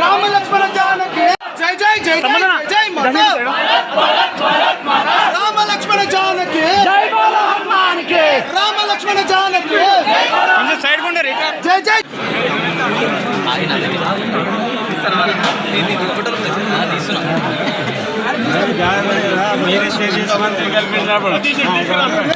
राम लक्ष्मण जानकी जय जय जय जय माता राम लक्ष्मण जानकी जय बोलो हनुमान के राम लक्ष्मण जानकी साइड को जय जय मेरे से मंत्री कल मिल रहा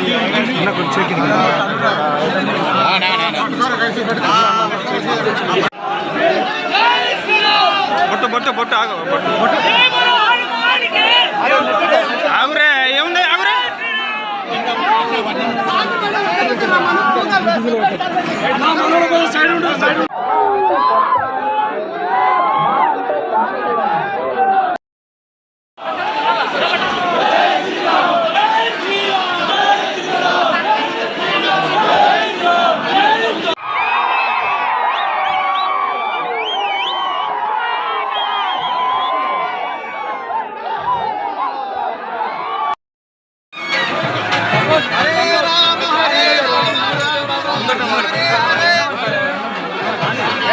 இன்னும் கொஞ்சம் சேர்க்கிறீங்களா பொட்டு பொட்டு பொட்டு ஆக அவரே எவனே அவரே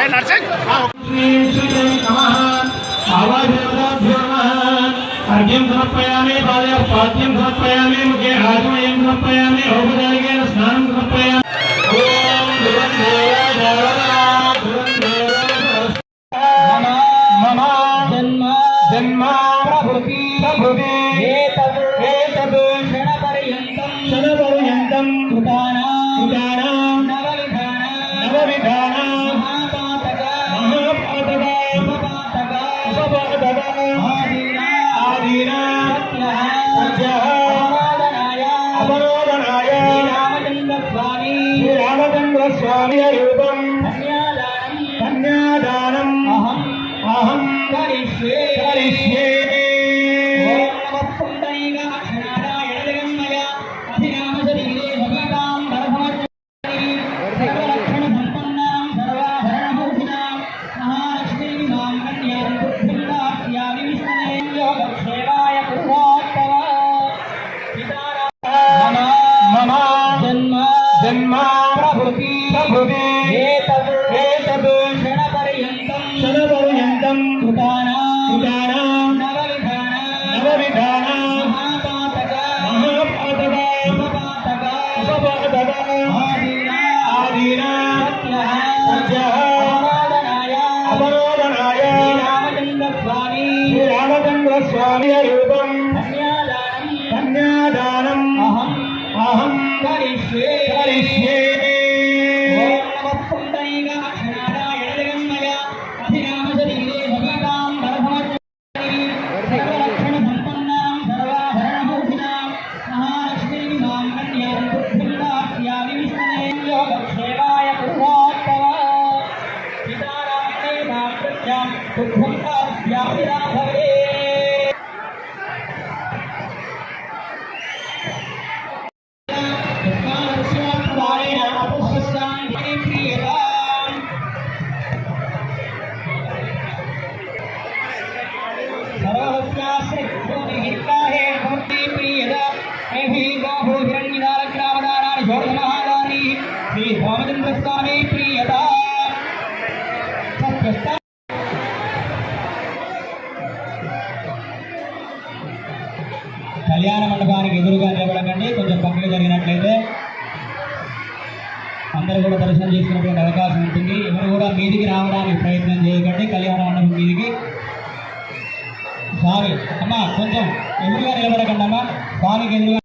జై నర్సింగ్ అర్ఘ్యం సమర్పయామి పాద్యం సమర్పయామి ముఖే ఆజమయం సమర్పయామి ఔపచారికేణ స్నానం సమర్పయామి జన్మ జన్మ స్వామి రూపం కళ్యాణ మండపానికి ఎదురుగా నిలబడకండి. కొంచెం పక్కన జరిగినట్లయితే అందరూ కూడా దర్శనం చేసుకునేటువంటి అవకాశం ఉంటుంది. ఎవరు కూడా మీదికి రావడానికి ప్రయత్నం చేయకండి. కళ్యాణ మండపం మీదికి. సారీ అమ్మా కొంచెం ఎదురుగా నిలబడకండి అమ్మా. స్వామికి ఎదురుగా.